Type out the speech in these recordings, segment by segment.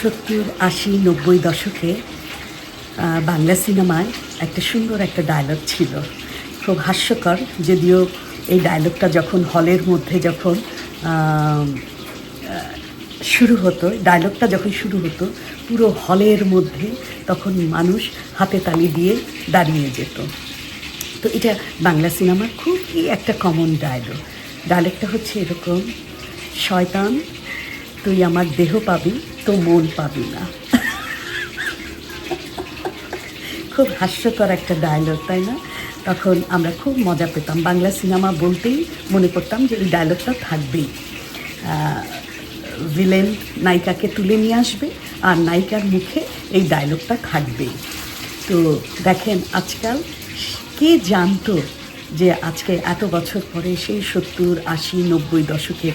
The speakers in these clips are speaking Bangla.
সত্তর, আশি, নব্বই দশকে বাংলা সিনেমায় একটা সুন্দর একটা ডায়লগ ছিল। খুব হাস্যকর, যদিও এই ডায়লগটা যখন হলের মধ্যে যখন শুরু হতো ডায়লগটা যখন শুরু হতো, পুরো হলের মধ্যে তখন মানুষ হাতে তালি দিয়ে দাঁড়িয়ে যেত। তো এটা বাংলা সিনেমার খুবই একটা কমন ডায়লগ ডায়লগটা হচ্ছে এরকম, শয়তান, তুই আমার দেহ পাবি তো মন পাবি না। খুব হাস্যকর একটা ডায়লগ তাই না? তখন আমরা খুব মজা পেতাম। বাংলা সিনেমা বলতেই মনে করতাম যে এই ডায়লগটা থাকবেই। ভিলেন নায়িকাকে তুলে নিয়ে আসবে আর নায়িকার মুখে এই ডায়লগটা থাকবেই। তো দেখেন, আজকাল কে জানতো যে আজকে এত বছর পরে সেই সত্তর, আশি, নব্বই দশকের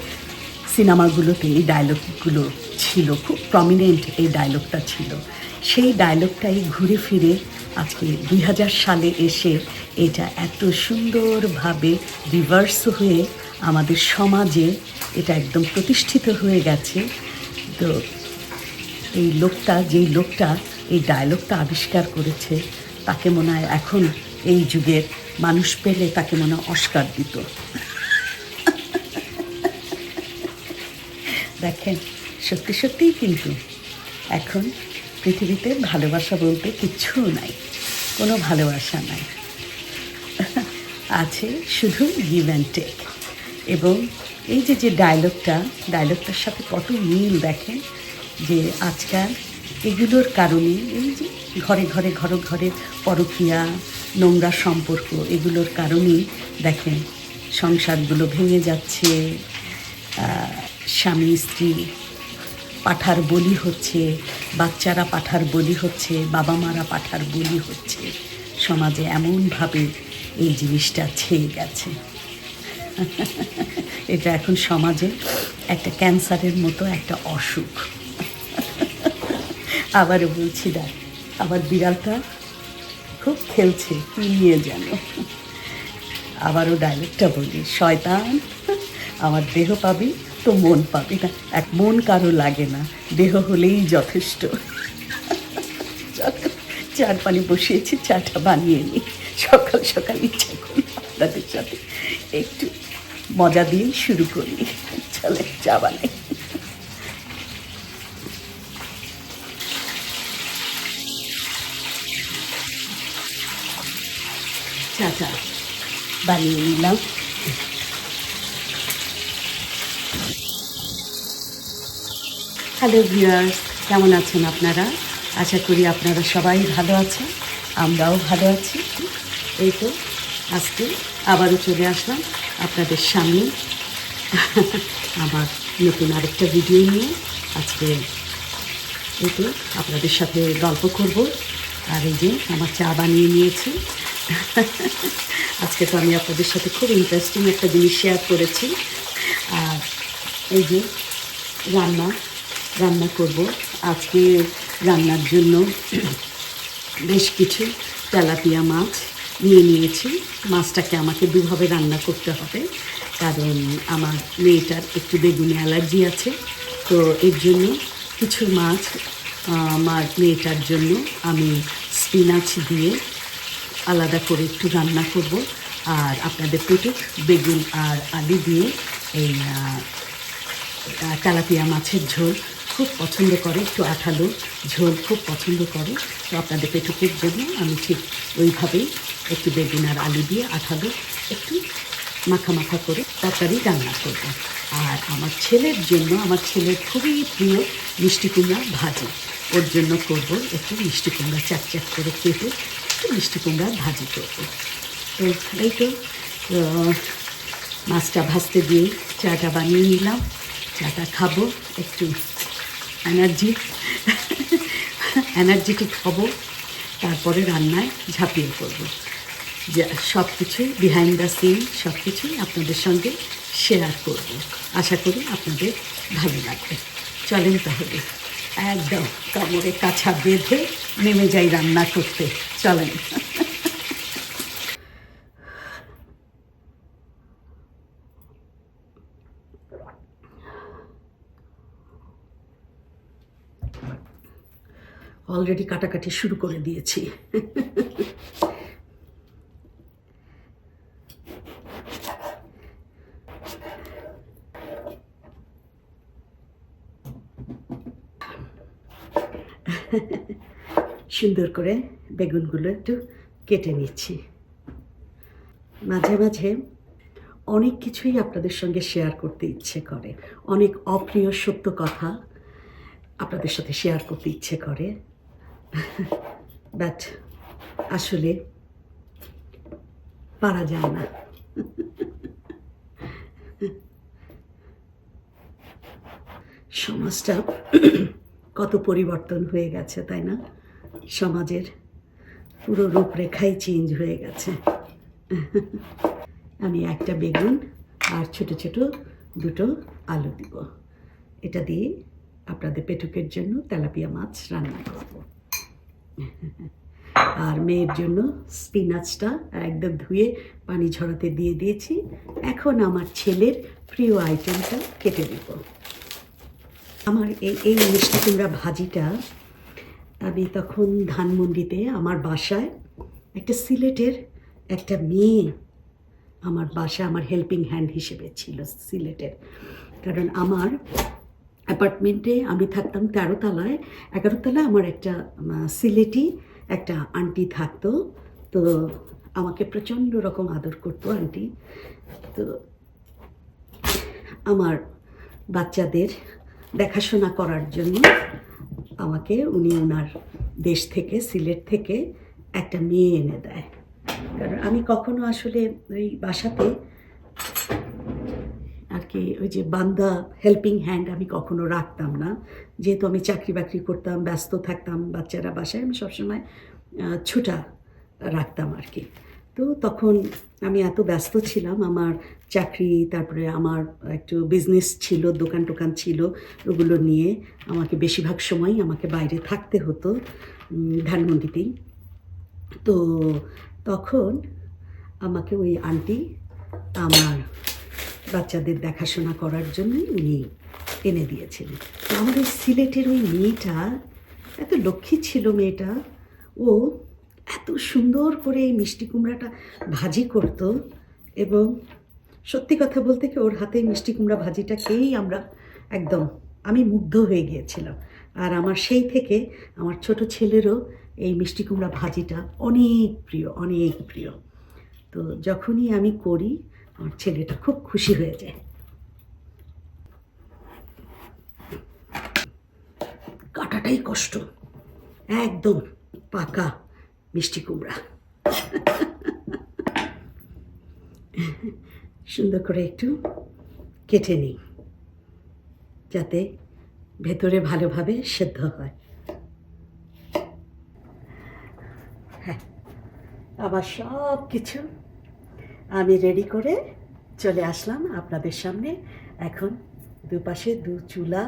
সিনেমাগুলোতে এই ডায়লগগুলো ছিল, খুব প্রমিনেন্ট এই ডায়লগটা ছিল। সেই ডায়লগটাই ঘুরে ফিরে আজকে দুই হাজার সালে এসে এটা এত সুন্দরভাবে রিভার্স হয়ে আমাদের সমাজে এটা একদম প্রতিষ্ঠিত হয়ে গেছে। তো এই লোকটা, যেই লোকটা এই ডায়লগটা আবিষ্কার করেছে, তাকে মনে হয় এখন এই যুগের মানুষ পেলে তাকে মনে হয় অস্কার দিত। দেখেন সত্যি সত্যিই কিন্তু এখন পৃথিবীতে ভালোবাসা বলতে কিচ্ছু নাই, কোনো ভালোবাসা নাই। আছে শুধু গিভ অ্যান্ড টেক এবং এই যে যে ডায়লগটা ডায়লগটার সাথে কত মিল দেখেন, যে আজকাল এগুলোর কারণে এই যে ঘরে ঘরে ঘরে ঘরে পরকীয়া, নোংরা সম্পর্ক এগুলোর কারণেই দেখেন সংসারগুলো ভেঙে যাচ্ছে স্বামী, স্ত্রী পাঠার বলি হচ্ছে, বাচ্চারা পাঠার বলি হচ্ছে বাবা মারা পাঠার বলি হচ্ছে। সমাজে এমনভাবে এই জিনিসটা ছেয়ে গেছে। এটা এখন সমাজে একটা ক্যান্সারের মতো একটা অসুখ। আবারও বলছি দেখ আবার বিড়ালটা খুব খেলছে, কি নিয়ে যেন। আবারও ডায়লগটা বলি, শয়তান, আমার দেহ পাবি তো মন পাবি। না এক মন কারও লাগে না। দেহ হলেই যথেষ্ট। চার পানি বসিয়েছি, চাটা বানিয়ে নিই। সকাল সকাল ইচ্ছা করি আপনাদের সাথে একটু মজা দিয়েই শুরু করি। চলে, চা বানাই। চাটা বানিয়ে নিলাম। হ্যালো ভিউয়ার্স কেমন আছেন আপনারা? আশা করি আপনারা সবাই ভালো আছেন। আমরাও ভালো আছি। এই তো, আজকে আবারও চলে আসলাম আপনাদের সামনে। আমার নতুন আরেকটা ভিডিও নিয়ে। আজকে এই তো, আপনাদের সাথে গল্প করব। আর এই যে, আমার চা বানিয়ে নিয়েছি। আজকে তো আমি আপনাদের সাথে খুব ইন্টারেস্টিং একটা জিনিস শেয়ার করেছি। আর এই যে, রান্না রান্না করব। আজকে রান্নার জন্য বেশ কিছু তেলাপিয়া মাছ নিয়ে নিয়েছি। মাছটাকে আমাকে দুভাবে রান্না করতে হবে। কারণ আমার মেয়েটার একটু বেগুনি অ্যালার্জি আছে। তো এর জন্য কিছু মাছ আমার মেয়েটার জন্য আমি স্পিনাচ দিয়ে আলাদা করে একটু রান্না করব। আর আপনাদের পেটে বেগুন আর আলু দিয়ে এই তেলাপিয়া মাছের ঝোল খুব পছন্দ করে, একটু আঠালো ঝোল খুব পছন্দ করে। তো আপনাদের পেটুকের জন্য আমি ঠিক ওইভাবেই একটু বেগুন আর আলু দিয়ে আঠালো একটু মাখা মাখা করে তরকারি রান্না করব। আর আমার ছেলের জন্য, আমার ছেলের খুবই প্রিয় মিষ্টি কুমড়া ভাজি। ওর জন্য করব একটু মিষ্টি কুমড়া চাক চাক করে কেটে একটু মিষ্টি কুমড়া ভাজি করব। তো এই তো মাছটা ভাজতে দিয়ে চাটা বানিয়ে নিলাম। চাটা খাব, একটু এনার্জি, এনার্জেটিক হব, তারপরে রান্নায় ঝাঁপিয়ে পড়ব। যে সব কিছুই বিহাইন্ড দ্য সিন সব কিছুই আপনাদের সঙ্গে শেয়ার করব। আশা করি আপনাদের ভালো লাগবে। চলেন তাহলে। একদম কামড়ে কাছা বেঁধে নেমে যাই রান্না করতে। চলেন। অলরেডি কাটাকাটি শুরু করে দিয়েছি। সুন্দর করে বেগুনগুলো একটু কেটে নিচ্ছি। মাঝে মাঝে অনেক কিছুই আপনাদের সঙ্গে শেয়ার করতে ইচ্ছে করে। অনেক অপ্রিয় সত্য কথা আপনাদের সাথে শেয়ার করতে ইচ্ছে করে। বাট আসলে পারা যায় না। সমাজটা কত পরিবর্তন হয়ে গেছে, তাই না? সমাজের পুরো রূপরেখাই চেঞ্জ হয়ে গেছে। আমি একটা বেগুন আর ছোট ছোট দুটো আলু দিব। এটা দিয়ে আপনাদের পেটুকের জন্য তেলাপিয়া মাছ রান্না করব। আর মেয়ের জন্য স্পিনাচটা একদম ধুয়ে পানি ঝরাতে দিয়ে দিয়েছি। এখন আমার ছেলের প্রিয় আইটেমটা কেটে দেব আমার এই এই মিষ্টি কুমড়া ভাজিটা আমি তখন ধানমন্ডিতে আমার বাসায় একটা সিলেটের একটা মেয়ে আমার বাসা আমার হেল্পিং হ্যান্ড হিসেবে ছিল সিলেটের। কারণ আমার অ্যাপার্টমেন্টে আমি থাকতাম তেরো তলায় এগারো তলায় আমার একটা সিলেটি একটা আন্টি থাকতো। তো আমাকে প্রচণ্ড রকম আদর করতো আন্টি। তো আমার বাচ্চাদের দেখাশোনা করার জন্য আমাকে উনি ওনার দেশ থেকে, সিলেট থেকে একটা মেয়ে এনে দেয়। কারণ আমি কখনো আসলে ওই বাসাতে আর কি ওই যে বান্দা হেল্পিং হ্যান্ড আমি কখনো রাখতাম না। যেহেতু আমি চাকরি বাকরি করতাম, ব্যস্ত থাকতাম বাচ্চারা বাসায়, আমি সবসময় ছুটা রাখতাম আর কি। তো তখন আমি এত ব্যস্ত ছিলাম, আমার চাকরি, তারপরে আমার একটু বিজনেস ছিল, দোকান টোকান ছিল, ওগুলো নিয়ে আমাকে বেশিরভাগ সময় আমাকে বাইরে থাকতে হতো ধানমন্ডিতেই। তো তখন আমাকে ওই আন্টি আমার বাচ্চাদের দেখাশোনা করার জন্যই উনি এনে দিয়েছিলেন। ওই সিলেটের ওই মেয়েটা, এত লক্ষ্মী ছিল মেয়েটা, ও এত সুন্দর করে এই মিষ্টি কুমড়াটা ভাজি করতো এবং সত্যি কথা বলতে কি ওর হাতে মিষ্টি কুমড়া ভাজিটা খেয়েই আমরা একদম, আমি মুগ্ধ হয়ে গিয়েছিলাম। আর আমার সেই থেকে আমার ছোট ছেলেরও এই মিষ্টি কুমড়া ভাজিটা অনেক প্রিয় অনেক প্রিয়। তো যখনই আমি করি আমার ছেলেটা খুব খুশি হয়ে যায়। কাটাটাই কষ্ট। একদম পাকা মিষ্টি কুমড়া। সুন্দর করে একটু কেটে নিই, যাতে ভেতরে ভালোভাবে সেদ্ধ হয়। হ্যাঁ আবার সব কিছু আমি রেডি করে চলে আসলাম আপনাদের সামনে। এখন দুপাশে দু চুলা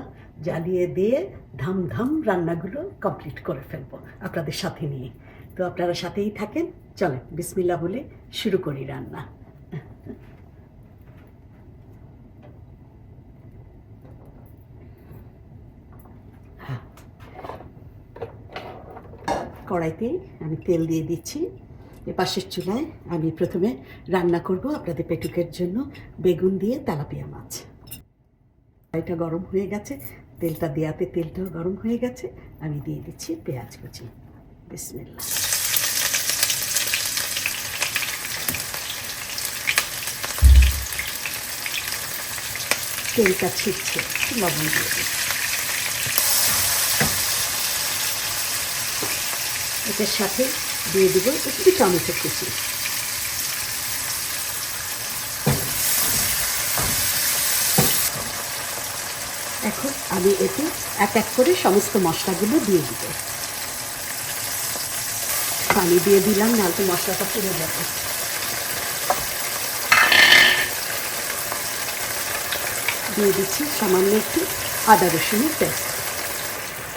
জ্বালিয়ে দিয়ে ধাম ধাম রান্নাগুলো কমপ্লিট করে ফেলব আপনাদের সাথে নিয়ে। তো আপনারা সাথেই থাকেন। চলেন বিসমিল্লা বলে শুরু করি রান্না। হ্যাঁ। কড়াইতে আমি তেল দিয়ে দিচ্ছি। পাশের চুলায় আমি প্রথমে রান্না করব আপনাদের পেটুকের জন্য বেগুন দিয়ে তেলাপিয়া মাছ। কড়াইটা গরম হয়ে গেছে। তেলটা দেওয়াতে তেলটাও গরম হয়ে গেছে। আমি দিয়ে দিচ্ছি পেঁয়াজ কুচি। বিসমিল্লা তেলটা ছিটছে লবণ দিয়ে দিই এটার সাথে দিয়ে দিব একটু টমেটো কুচি। এখন আমি এতে এক এক করে সমস্ত মশলাগুলো দিয়ে দিব। পানি দিয়ে দিলাম নাহলে মশলাটা পুড়ে যাবে। দিয়ে দিচ্ছি সামান্য একটু আদা রসুনের পেস্ট।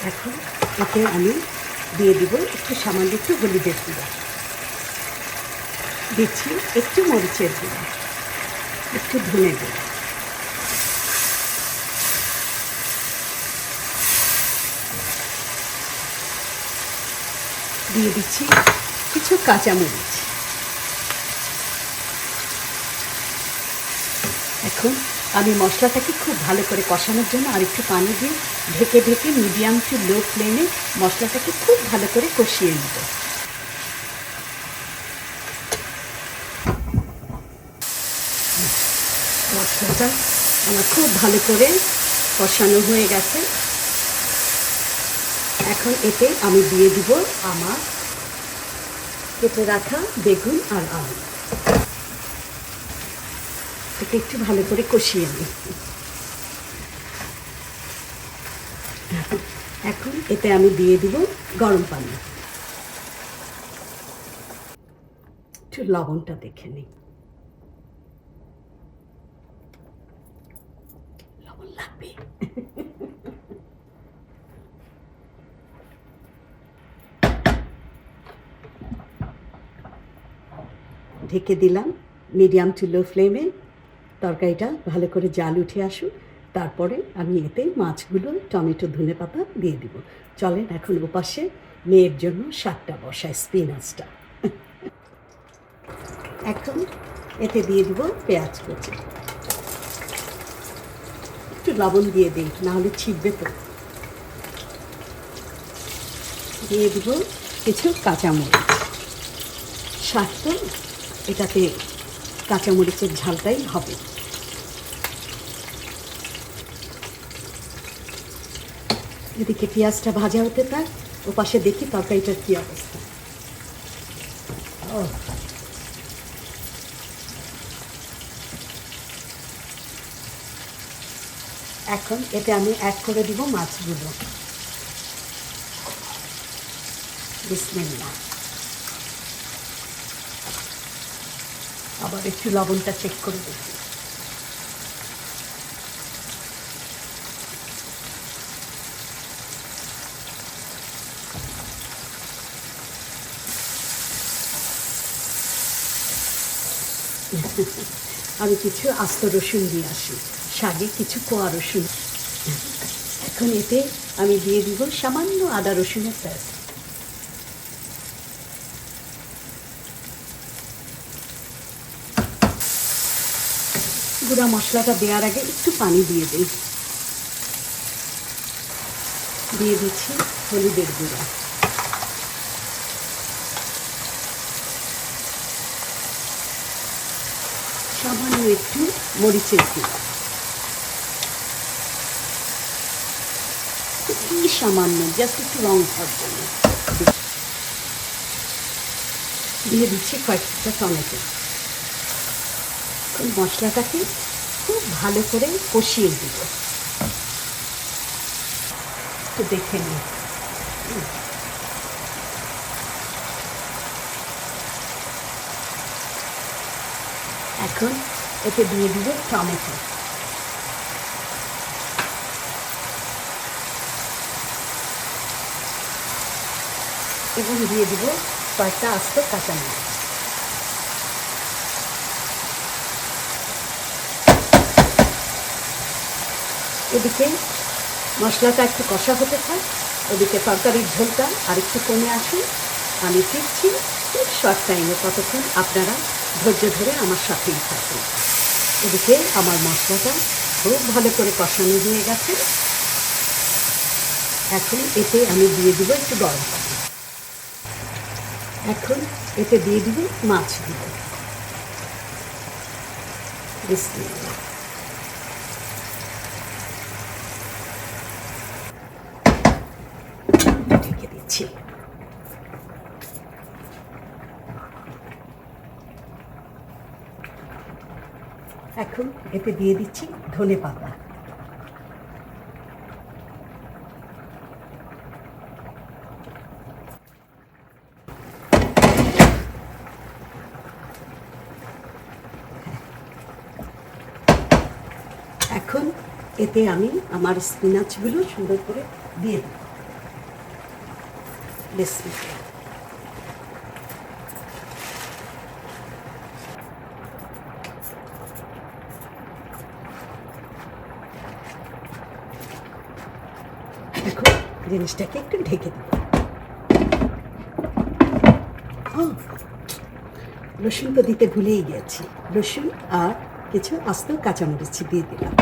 এখন এতে আমি দিয়ে দিব একটু সামান্য একটু হলুদের গুঁড়া। দিচ্ছি একটু মরিচের গুঁড়া, একটু ধনে গুঁড়া। দিয়ে দিচ্ছি কিছু কাঁচামরিচ। এখন আমি মশলাটাকে খুব ভালো করে কষানোর জন্য আর একটু পানি দিয়ে ঢেকে ঢেকে মিডিয়াম টু লো ফ্লেমে মশলাটাকে খুব ভালো করে কষিয়ে নেব। মশলাটা আমার খুব ভালো করে কষানো হয়ে গেছে। এখন এতে আমি দিয়ে দিব আমার কেটে রাখা বেগুন আর আলু এটাকে একটু ভালো করে কষিয়ে নিই। এখন এতে আমি দিয়ে দিব গরম পানি। একটু লবণটা দেখে নিই। লবণ লাগবে। ঢেকে দিলাম মিডিয়াম টু লো ফ্লেমে। তরকারিটা ভালো করে জাল উঠে আসুক, তারপরে আমি এতে মাছগুলো টমেটো ধনে পাতা দিয়ে দিব। চলেন এখন ওপাশে মেয়ের জন্য শাকটা বসায় স্পিনাচটা এখন এতে দিয়ে দিব পেঁয়াজ কুচি। একটু লবণ দিয়ে দিই, নাহলে ছিটবে তো। দিয়ে দিব কিছু কাঁচামরিচ। শাক তো এটাতে কাঁচামরিচের ঝালটাই হবে। এদিকে পেঁয়াজটা ভাজা হতে থাক, ও পাশে দেখি তরকারিটার কী অবস্থা। ও এখন এতে আমি অ্যাড করে দিব মাছগুলো। বিসমিল্লাহ। আবার একটু লবণটা চেক করে দেখি। আমি কিছু আস্ত রসুন দিয়ে আসি শাকে কিছু কোয়া রসুন। এখন এতে আমি দিয়ে দিব সামান্য আদা রসুনের পেস্ট। গুঁড়া মশলাটা দেওয়ার আগে একটু পানি দিয়ে দিই। দিয়ে দিচ্ছি হলুদের গুঁড়া। সামান্য একটু মরিচের গুঁড়া। খুবই সামান্য, জাস্ট একটু রং হওয়ার জন্য দিয়ে দিচ্ছি কয়েকটা টমেটো। এই মশলাটাকে খুব ভালো করে কষিয়ে দিব একটু দেখে নিই। এখন এতে দিয়ে দিব টমেটো। এবং দিয়ে দিব কয়েকটা আস্ত কাঁচামরিচ। এদিকে মশলাটা একটু কষা হতে থাক ওদিকে তরকারির ঝোলটা আর একটু কমে আসুন আমি ফিরছি খুব শর্ট টাইমে ততক্ষণ আপনারা ধৈর্য ধরে আমার সাথেই থাকুন। এদিকে আমার মশলাটা খুব ভালো করে কষানো হয়ে গেছে। এখন এতে আমি দিয়ে দিব একটু গরম পানি। এখন এতে দিয়ে দিব মাছগুলো বিসমিল্লাহ। ঢেকে দিচ্ছি এখন এতে দিয়ে দিচ্ছি ধনে পাতা। এখন এতে আমি আমার স্পিনাচগুলো সুন্দর করে দিয়ে দেব। বিসমিল্লাহ এখন জিনিসটাকে একটু ঢেকে ও রসুন তো দিতে ভুলেই গেছি। রসুন আর কিছু আস্ত কাঁচামরিচ দিয়ে দিলাম।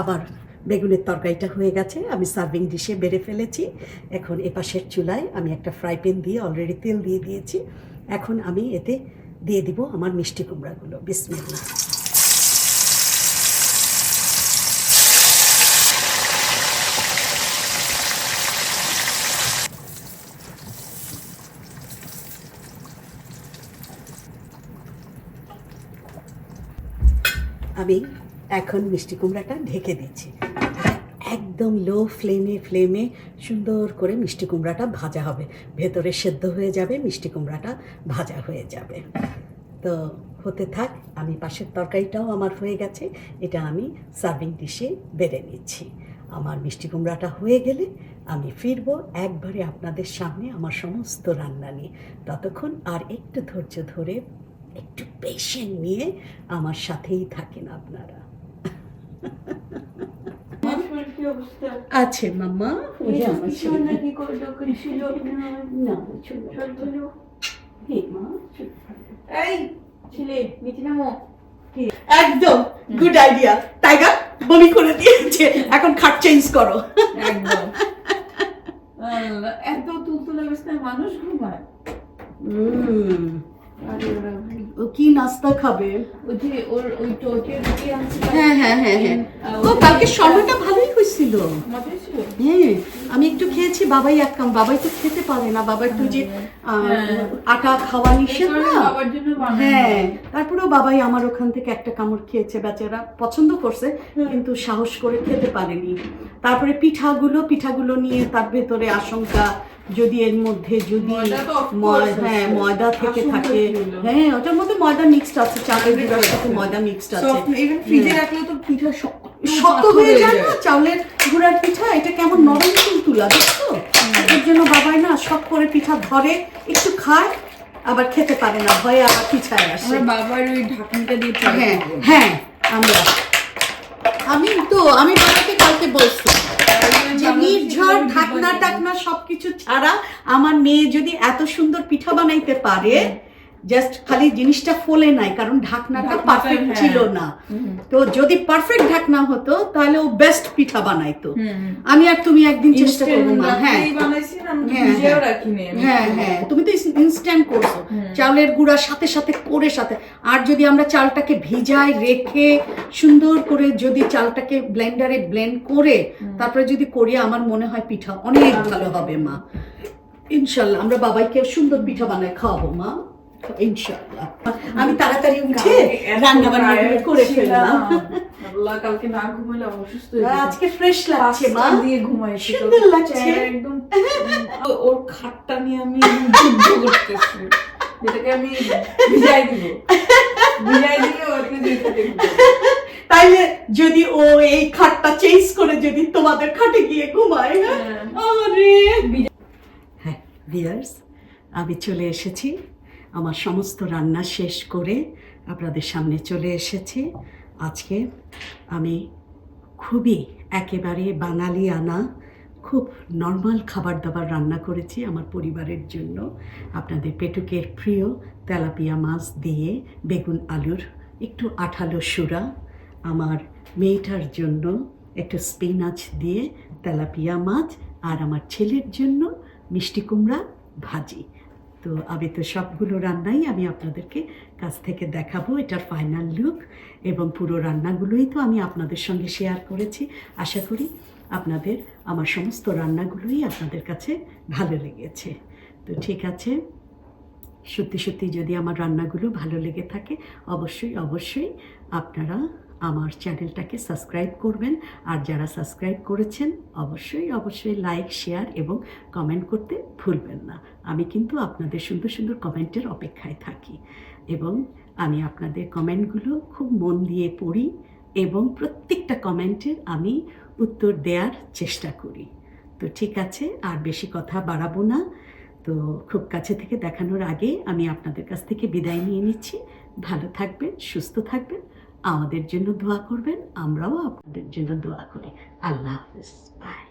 আবার বেগুনের তরকারিটা হয়ে গেছে, আমি সার্ভিং ডিশে বেড়ে ফেলেছি। এখন এপাশের চুলায় আমি একটা ফ্রাই প্যান দিয়ে অলরেডি তেল দিয়ে দিয়েছি। এখন আমি এতে দিয়ে দিব আমার মিষ্টি কুমড়াগুলো। বিসমিল্লা আমি এখন মিষ্টি কুমড়াটা ঢেকে দিচ্ছি। একদম লো ফ্লেমে ফ্লেমে সুন্দর করে মিষ্টি কুমড়াটা ভাজা হবে। ভেতরে সেদ্ধ হয়ে যাবে, মিষ্টি কুমড়াটা ভাজা হয়ে যাবে। তো হতে থাক, আমি পাশের তরকারিটাও আমার হয়ে গেছে, এটা আমি সার্ভিং ডিশে বেড়ে নিচ্ছি। আমার মিষ্টি কুমড়াটা হয়ে গেলে আমি ফিরবো একবারে আপনাদের সামনে আমার সমস্ত রান্না নিয়ে। ততক্ষণ আর একটু ধৈর্য ধরে একটু পেশেন্ট নিয়ে আমার সাথেই থাকেন আপনারা আছে মাম্মা ওই যে আমার ছেলে। না। এই, ছেলে, নিচে নামো। একদম গুড আইডিয়া টাইগার বমি করে দিয়েছে এখন খাট চেঞ্জ করো একদম। এত তুলতুলে অবস্থায় মানুষ ঘুমায় ভাই। ও কি নাস্তা খাবে? ওই যে ওর ওই টোটের রুটি আনছে হ্যাঁ হ্যাঁ হ্যাঁ হ্যাঁ। ও কালকে সময়টা ভালোই হয়েছিল। হ্যাঁ আমি একটু খেয়েছি বাবাই এক কাম বাবাই তো খেতে পারে না। বাবার তো যে হ্যাঁ। আটা খাওয়া নিষেধ না। হ্যাঁ তারপরেও বাবাই আমার ওখান থেকে একটা কামড় খেয়েছে বেচারা পছন্দ করছে কিন্তু সাহস করে খেতে পারেনি। তারপরে পিঠাগুলো পিঠাগুলো নিয়ে তার ভেতরে আশঙ্কা যদি এর মধ্যে যদি হ্যাঁ ময়দা থেকে থাকে। হ্যাঁ ওটার মধ্যে ময়দা মিক্সড আছে চালের গুঁড়ার সাথে ময়দা মিক্সড আছে। ফ্রিজে রাখলে তো পিঠা শক্ত হয়ে যায় না? চাউলের গুঁড়ার পিঠা এটা কেমন নরম তুলা দেখছ এর জন্য বাবাই না শখ করে পিঠা ধরে একটু খায় আবার খেতে পারে না ভয়ে আবার পিছায় আসে। বাবার ওই ঢাকনিটা দিয়ে হ্যাঁ হ্যাঁ আমরা। আমি তো আমি বাবাকে কালকে বলছি যে নির্ঝর ঢাকনা টাকনা সবকিছু ছাড়া আমার মেয়ে যদি এত সুন্দর পিঠা বানাইতে পারে জাস্ট খালি জিনিসটা ফোলে নাই কারণ ঢাকনাটা পারফেক্ট হ্যাঁ। ছিল না। তো যদি পারফেক্ট ঢাকনা হতো তাহলে ও বেস্ট পিঠা বানাইতো। আমি আর তুমি একদিন চেষ্টা করব না, হ্যাঁ, হ্যাঁ। হ্যাঁ। হ্যাঁ তুমি তো ইনস্ট্যান্ট করছ। চালের গুঁড়া সাথে সাথে করে সাথে। আর যদি আমরা চালটাকে ভিজাই রেখে সুন্দর করে যদি চালটাকে ব্লেন্ডারে ব্লেন্ড করে তারপরে যদি করি আমার মনে হয় পিঠা অনেক ভালো হবে মা। ইনশাল্লাহ আমরা বাবাইকে সুন্দর পিঠা বানায় খাওয়াবো মা। আমি তাড়াতাড়ি উঠে রান্না বান্না করে ফেললাম। আল্লাহ, কালকে না অসুস্থ আজকে ফ্রেশ লাগছে মা। দিয়ে ঘুমাইছি সুন্দর লাগছে। একদম ওর খাটটা নিয়ে আমি যুদ্ধ করতেছি। যেটাকে আমি ভিজাই দিব। ভিজাই দিলে ওকে যেতে তাইলে যদি ও এই খাটটা চেঞ্জ করে যদি তোমাদের খাটে গিয়ে ঘুমায় হ্যাঁ? হ্যাঁ। আরে! হ্যাঁ আমি চলে এসেছি। আমার সমস্ত রান্না শেষ করে আপনাদের সামনে চলে এসেছি। আজকে আমি খুবই একেবারে বাঙালি আনা, খুব নর্মাল খাবার দাবার রান্না করেছি আমার পরিবারের জন্য। আপনাদের পেটুকের প্রিয় তেলাপিয়া মাছ দিয়ে বেগুন আলুর একটু আঠালো সুরা, আমার মেয়েটার জন্য একটু স্পিনাচ দিয়ে তেলাপিয়া মাছ, আর আমার ছেলের জন্য মিষ্টি কুমড়া ভাজি। তো আমি তো সবগুলো রান্নাই আমি আপনাদেরকে কাছ থেকে দেখাবো, এটার ফাইনাল লুক এবং পুরো রান্নাগুলোই তো আমি আপনাদের সঙ্গে শেয়ার করেছি। আশা করি আপনাদের, আমার সমস্ত রান্নাগুলোই আপনাদের কাছে ভালো লেগেছে। তো ঠিক আছে, সত্যি সত্যি যদি আমার রান্নাগুলো ভালো লেগে থাকে, অবশ্যই অবশ্যই আপনারা আমার চ্যানেলটাকে সাবস্ক্রাইব করবেন। আর যারা সাবস্ক্রাইব করেছেন, অবশ্যই অবশ্যই লাইক, শেয়ার এবং কমেন্ট করতে ভুলবেন না। আমি কিন্তু আপনাদের সুন্দর সুন্দর কমেন্টের অপেক্ষায় থাকি এবং আমি আপনাদের কমেন্টগুলো খুব মন দিয়ে পড়ি এবং প্রত্যেকটা কমেন্টের আমি উত্তর দেওয়ার চেষ্টা করি। তো ঠিক আছে, আর বেশি কথা বাড়াবো না। তো খুব কাছে থেকে দেখানোর আগে আমি আপনাদের কাছ থেকে বিদায় নিয়ে নিচ্ছি। ভালো থাকবেন, সুস্থ থাকবেন। আমাদের জন্য দোয়া করবেন আমরাও আপনাদের জন্য দোয়া করি। আল্লাহ হাফিজ বাই